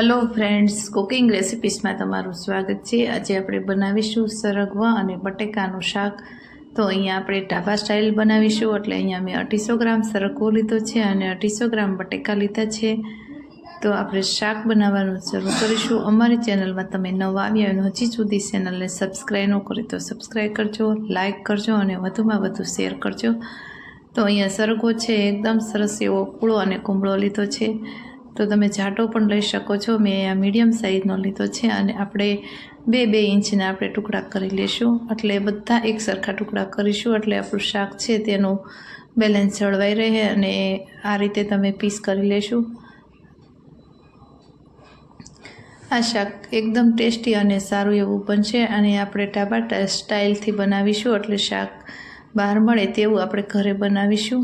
Hello friends cooking રેસિપીસમાં તમારું સ્વાગત છે. આજે આપણે બનાવીશું સરગવા અને બટેકાનું શાક. તો અહીંયા આપણે ઢાબા સ્ટાઇલ બનાવીશું. એટલે અહીંયા મેં અઢીસો ગ્રામ સરગવો લીધો છે અને અઢીસો ગ્રામ બટેકા લીધા છે. તો આપણે શાક બનાવવાનું શરૂ કરીશું. અમારી ચેનલમાં તમે નવા આવ્યા અને હજી સુધી ચેનલને સબસ્ક્રાઈબ ન કરી તો સબસ્ક્રાઈબ કરજો લાઇક કરજો અને વધુમાં વધુ શેર કરજો. તો અહીંયા સરગવો છે, એકદમ સરસ એવો કૂળો અને કુંબળો લીધો છે. તો તમે જાટો પણ લઈ શકો છો. મેં આ મીડિયમ સાઇઝનો લીધો છે અને આપણે બે બે ઇંચના આપણે ટુકડા કરી લેશું. એટલે બધા એક સરખા ટુકડા કરીશું. એટલે આપણું શાક છે તેનું બેલેન્સ જળવાઈ રહે અને આ રીતે તમે પીસ કરી લેશું. આ શાક એકદમ ટેસ્ટી અને સારું એવું બનશે અને આપણે ટાબા સ્ટાઇલથી બનાવીશું. એટલે શાક બહાર મળે તેવું આપણે ઘરે બનાવીશું.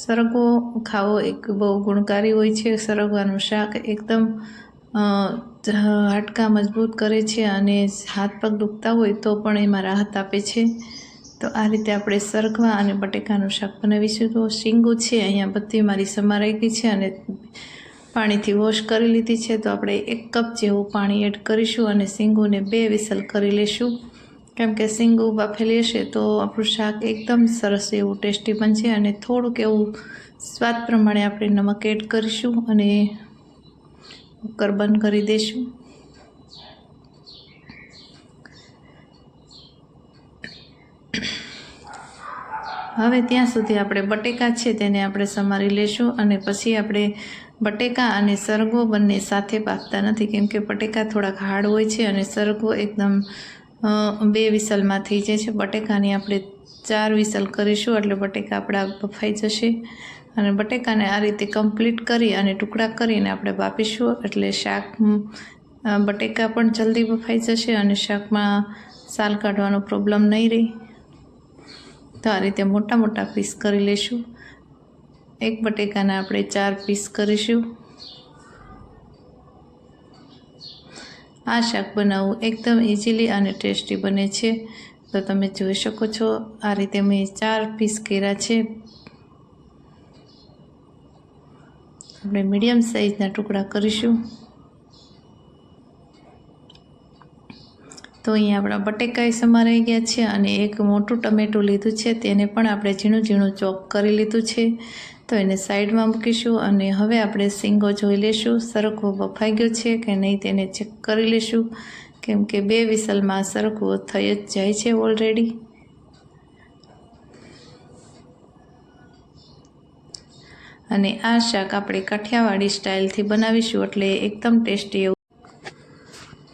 સરગવો ખાવો એક બહુ ગુણકારી હોય છે. સરગવાનું શાક એકદમ હાડકા મજબૂત કરે છે અને હાથ પગ દુખતા હોય તો પણ એમાં રાહત આપે છે. તો આ રીતે આપણે સરગવા અને બટેકાનું શાક બનાવીશું. તો શીંગું છે, અહીંયા બધી મારી સમારાઈ ગઈ છે અને પાણીથી વોશ કરી લીધી છે. તો આપણે એક કપ જેવું પાણી એડ કરીશું અને શીંગુને બે વિસલ કરી લેશું. કેમ કે સિંગુ બાફેલી હશે તો આપણું શાક એકદમ સરસ એવું ટેસ્ટી બનશે અને થોડુંક એવું સ્વાદ પ્રમાણે આપણે નમક એડ કરીશું અને કુકર બંધ કરી દઈશું. હવે ત્યાં સુધી આપણે બટેકા છે તેને આપણે સમારી લેશું અને પછી આપણે બટેકા અને સરગવો બંને સાથે પાકતા નથી કેમ કે બટેકા થોડાક હાર્ડ હોય છે અને સરગવો એકદમ બે વિસલમાં થઈ જાય છે. બટેકાની આપણે ચાર વિસલ કરીશું, એટલે બટેકા આપણા બફાઈ જશે. અને બટેકાને આ રીતે કમ્પ્લીટ કરી અને ટુકડા કરીને આપણે બાફીશું, એટલે શાક બટેકા પણ જલ્દી બફાઈ જશે અને શાકમાં સાલ કાઢવાનો પ્રોબ્લેમ નહીં રહે. તો આ રીતે મોટા મોટા પીસ કરી લઈશું એક બટેકાના આપણે ચાર પીસ કરીશું. આ શાક બનાવવું એકદમ ઇઝીલી અને ટેસ્ટી બને છે. તો તમે જોઈ શકો છો, આ રીતે મેં ચાર પીસ કર્યા છે. આપણે મીડિયમ સાઇઝના ટુકડા કરીશું. તો અહીંયા આપણા બટેકાઈ સમારાઈ ગયા છે અને એક મોટું ટમેટું લીધું છે, તેને પણ આપણે ઝીણું ઝીણું ચોપ કરી લીધું છે. તો એને સાઈડમાં મૂકીશું અને હવે આપણે સિંગો જોઈ લેશું. સરખવો બફાઈ ગયો છે કે નહીં તેને ચેક કરી લેશું. કેમ કે બે વિસલમાં સરખવો થઈ જ જાય છે ઓલરેડી અને આ શાક આપણે કાઠિયાવાડી સ્ટાઇલથી બનાવીશું એટલે એકદમ ટેસ્ટી એવું.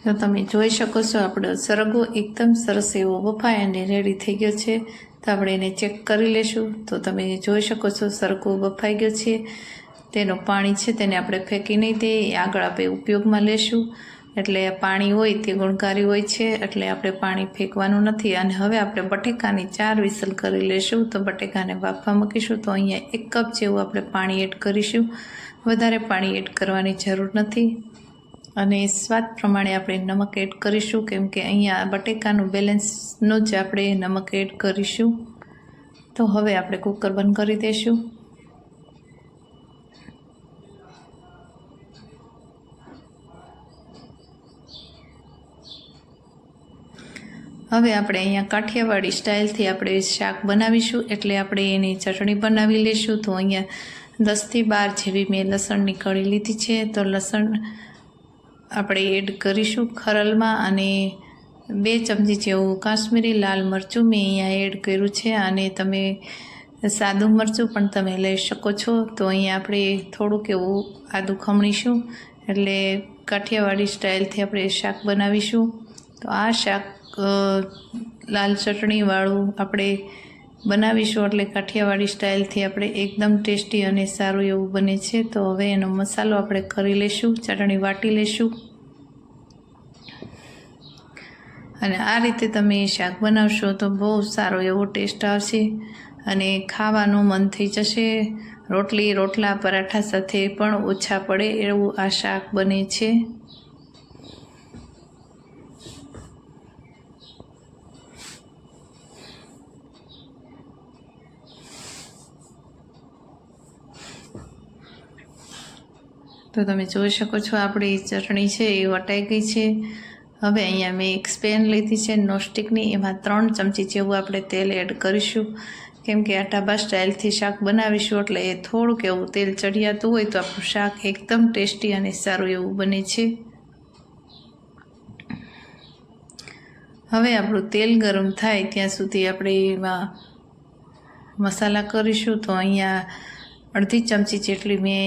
તો તમે જોઈ શકો છો આપણો સરગવો એકદમ સરસ એવો બફાય અને રેડી થઈ ગયો છે. તો આપણે એને ચેક કરી લેશું. તો તમે જોઈ શકો છો, સરખું બફાઈ ગયો છે. તેનું પાણી છે, તેને આપણે ફેંકી નહીં દઈએ. આગળ આપણે ઉપયોગમાં લેશું. એટલે પાણી હોય તે ગુણકારી હોય છે, એટલે આપણે પાણી ફેંકવાનું નથી. અને હવે આપણે બટેકાની ચાર વિસલ કરી લેશું. તો બટેકાને બાફવા મૂકીશું. તો અહીંયા એક કપ જેવું આપણે પાણી એડ કરીશું. વધારે પાણી એડ કરવાની જરૂર નથી. અને સ્વાદ પ્રમાણે આપણે નમક એડ કરીશું, કેમ કે અહીંયા બટેકાનું બેલેન્સનો જ આપણે નમક એડ કરીશું. તો હવે આપણે કુકર બંધ કરી દઈશું. હવે આપણે અહીંયા કાઠિયાવાડી સ્ટાઇલથી આપણે શાક બનાવીશું, એટલે આપણે એની ચટણી બનાવી લઈશું. તો અહીંયા દસથી બાર જેવી મેં લસણની કળી લીધી છે, તો લસણ આપણે એડ કરીશું ખરલમાં અને બે ચમચી જેવું કાશ્મીરી લાલ મરચું મેં અહીંયા એડ કર્યું છે અને તમે સાદું મરચું પણ તમે લઈ શકો છો. તો અહીંયા આપણે થોડુંક એવું આદું ખમણીશું એટલે કાઠિયાવાડી સ્ટાઇલથી આપણે શાક બનાવીશું. તો આ શાક લાલ ચટણીવાળું આપણે બનાવીશું એટલે કાઠિયાવાડી સ્ટાઇલથી આપણે એકદમ ટેસ્ટી અને સારું એવું બને છે. તો હવે એનો મસાલો આપણે કરી લઈશું, ચટણી વાટી લઈશું. અને આ રીતે તમે શાક બનાવશો તો બહુ સારો એવો ટેસ્ટ આવશે અને ખાવાનું મન થઈ જશે. રોટલી, રોટલા, પરાઠા સાથે પણ ઓછા પડે એવું આ શાક બને છે. તો તમે જોઈ શકો છો આપણી ચટણી છે એ વટાઈ ગઈ છે. હવે અહીંયા મેં એક સ્પેન લીધી છે નોસ્ટિકની એમાં ત્રણ ચમચી જેવું આપણે તેલ એડ કરીશું. કેમ કે આ ટાબા સ્ટાઇલથી શાક બનાવીશું એટલે એ થોડુંક એવું તેલ ચડિયાતું હોય તો આપણું શાક એકદમ ટેસ્ટી અને સારું એવું બને છે. હવે આપણું તેલ ગરમ થાય ત્યાં સુધી આપણે એમાં મસાલા કરીશું. તો અહીંયા અડધી ચમચી જેટલી મેં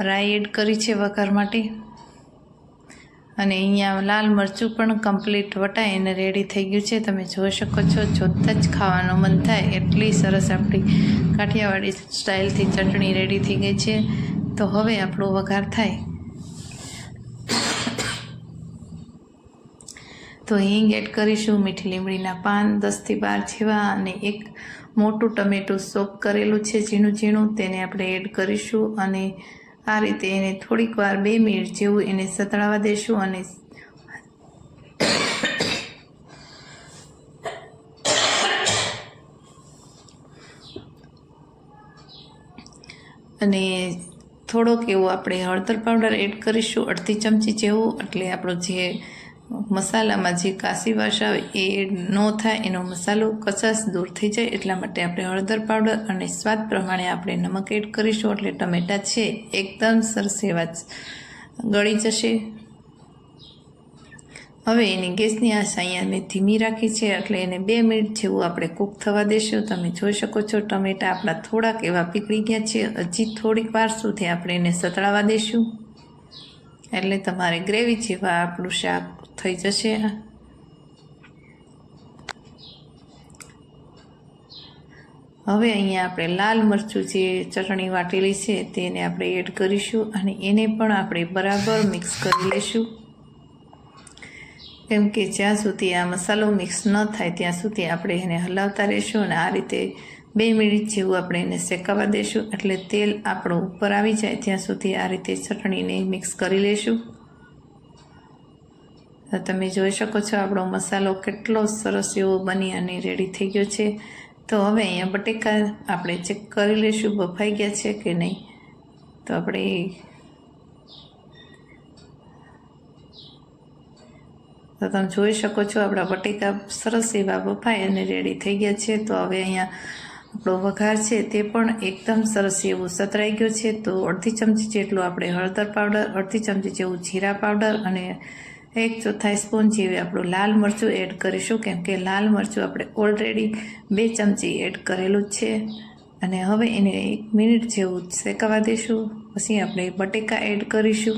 રાઈ એડ કરી છે વઘાર માટે. અને અહીંયા લાલ મરચું પણ કમ્પ્લીટ વટાઈ અને રેડી થઈ ગયું છે. તમે જોઈ શકો છો, જોતાં જ ખાવાનું મન થાય. એટલી સરસ આપણી કાઠિયાવાડી સ્ટાઇલથી ચટણી રેડી થઈ ગઈ છે. તો હવે આપણો વઘાર થાય. તો હિંગ એડ કરીશું, મીઠી લીમડીના પાન દસથી બાર જેવા અને એક મોટું ટમેટું સોપ કરેલું છે ઝીણું ઝીણું તેને આપણે એડ કરીશું અને આ રીતે એને થોડીક વાર બે મિનિટ જેવું એને સતળાવા દેશું અને અને થોડોક એવો આપણે હળદર પાવડર એડ કરીશું, અડધી ચમચી જેવું, એટલે આપણો જે મસાલામાં જે કાશી વાસ આવે એ ન થાય, એનો મસાલો કચાશ દૂર થઈ જાય એટલા માટે આપણે હળદર પાવડર અને સ્વાદ પ્રમાણે આપણે નમક એડ કરીશું. એટલે ટમેટાં છે, એકદમ સરસ એવા ગળી જશે. હવે એની ગેસની આશ અહીંયા મેં ધીમી રાખી છે, એટલે એને બે મિનિટ જેવું આપણે કૂક થવા દેશું. તમે જોઈ શકો છો ટમેટા આપણા થોડાક એવા પીકળી ગયા છે. હજી થોડીક વાર સુધી આપણે એને સતળાવા દેશું. એટલે તમારે ગ્રેવી જેવા આપણું શાક થઈ જશે. હવે અહીંયા આપણે લાલ મરચું જે ચટણી વાટેલી છે તેને આપણે એડ કરીશું અને એને પણ આપણે બરાબર મિક્સ કરી લઈશું કેમ કે જ્યાં સુધી આ મસાલો મિક્સ ન થાય ત્યાં સુધી આપણે એને હલાવતા રહીશું અને આ રીતે બે મિનિટ જેવું આપણે એને શેકાવા દઈશું એટલે તેલ આપણું ઉપર આવી જાય ત્યાં સુધી આ રીતે ચટણીને મિક્સ કરી લઈશું તમે જોઈ શકો છો આપણો મસાલો કેટલો સરસ એવો બની અને રેડી થઈ ગયો છે. તો હવે અહીંયા બટેકા આપણે ચેક કરી લઈશું બફાઈ ગયા છે કે નહીં. તો આપણે તો તમે જોઈ શકો છો આપણા બટેકા સરસ એવા બફાઈ અને રેડી થઈ ગયા છે. તો હવે અહીંયા આપણો વઘાર છે તે પણ એકદમ સરસ એવું સતરાઈ ગયો છે. તો અડધી ચમચી જેટલું આપણે હળદર પાવડર, અડધી ચમચી જેવું જીરા પાવડર અને એક ચોથાઈ સ્પૂન જેવી આપણું લાલ મરચું એડ કરીશું કેમ કે લાલ મરચું આપણે ઓલરેડી બે ચમચી એડ કરેલું જ છે. અને હવે એને એક મિનિટ જેવું શેકાવા દઈશું. પછી આપણે બટેકા એડ કરીશું.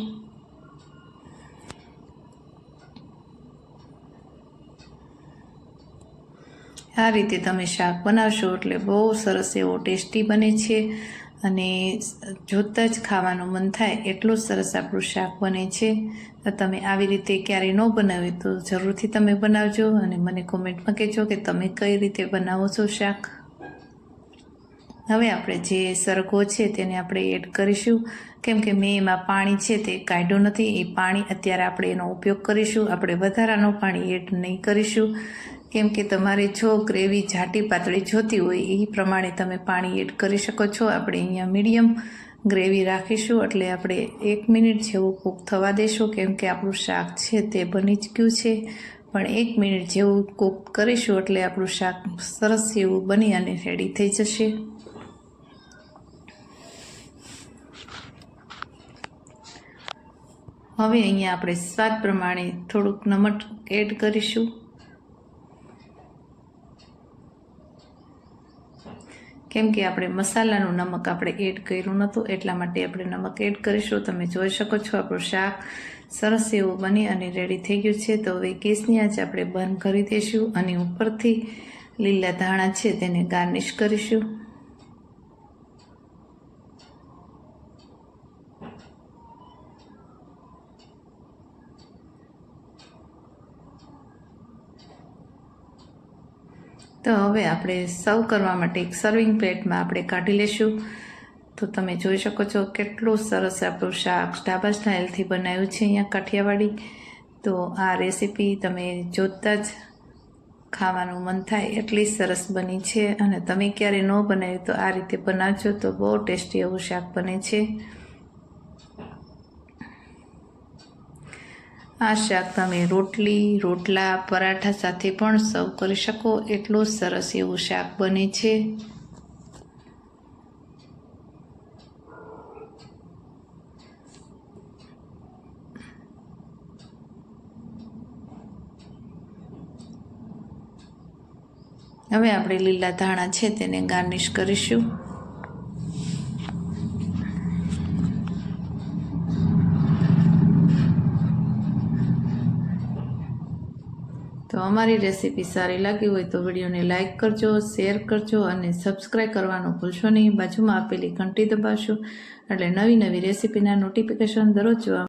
આ રીતે તમે શાક બનાવશો એટલે બહુ સરસ એવો ટેસ્ટી બને છે. અને જોતાં જ ખાવાનું મન થાય એટલું સરસ આપણું શાક બને છે. તો તમે આવી રીતે ક્યારેય ન બનાવ્યું તો જરૂરથી તમે બનાવજો અને મને કોમેન્ટમાં કહેજો કે તમે કઈ રીતે બનાવો છો શાક. હવે આપણે જે સરગો છે તેને આપણે એડ કરીશું. કેમ કે મેં એમાં પાણી છે તે કાઢ્યું નથી. એ પાણી અત્યારે આપણે એનો ઉપયોગ કરીશું. આપણે વધારાનું પાણી એડ નહીં કરીશું. કેમ કે તમારે જો ગ્રેવી જાટી પાતળી જોતી હોય, એ પ્રમાણે તમે પાણી એડ કરી શકો છો. આપણે અહીંયા મીડિયમ ગ્રેવી રાખીશું, એટલે આપણે એક મિનિટ જેવું કૂક થવા દેશું, કેમ કે આપણું શાક છે તે બની જ ગયું છે. પણ એક મિનિટ જેવું કૂક કરીશું, એટલે આપણું શાક સરસ એવું બની અને રેડી થઈ જશે. હવે અહીંયા આપણે સ્વાદ પ્રમાણે થોડુંક નમક એડ કરીશું. કેમ કે આપણે મસાલાનું નમક આપણે એડ કર્યું નહોતું, એટલા માટે આપણે નમક એડ કરીશું. તમે જોઈ શકો છો આપણું શાક સરસ એવું બની અને રેડી થઈ ગયું છે. તો હવે ગેસની આંચ આપણે બંધ કરી દઈશું અને ઉપરથી લીલા ધાણા છે તેને ગાર્નિશ કરીશું. તો હવે આપણે સર્વ કરવા માટે એક સર્વિંગ પ્લેટમાં આપણે કાઢી લેશું. તો તમે જોઈ શકો છો કેટલું સરસ આપણું શાક ઢાબા સ્ટાઇલથી બનાવ્યું છે અહીંયા કાઠિયાવાડી. તો આ રેસીપી તમે જોતાં જ ખાવાનું મન થાય એટલી સરસ બની છે. અને તમે ક્યારે ન બનાવ્યું તો આ રીતે બનાવજો તો બહુ ટેસ્ટી એવું શાક બને છે. આ શાક તમે રોટલી, રોટલા, પરાઠા સાથે પણ સર્વ કરી શકો. એટલું સરસ એવું શાક બને છે. હવે આપણે લીલા ધાણા છે તેને ગાર્નિશ કરીશું. તો અમારી રેસીપી સારી લાગી હોય તો વિડીયોને લાઇક કરજો, શેર કરજો અને સબસ્ક્રાઈબ કરવાનું ભૂલશો નહીં. બાજુમાં આપેલી ઘંટી દબાવશો એટલે નવી નવી રેસીપીના નોટિફિકેશન દરરોજ જોવા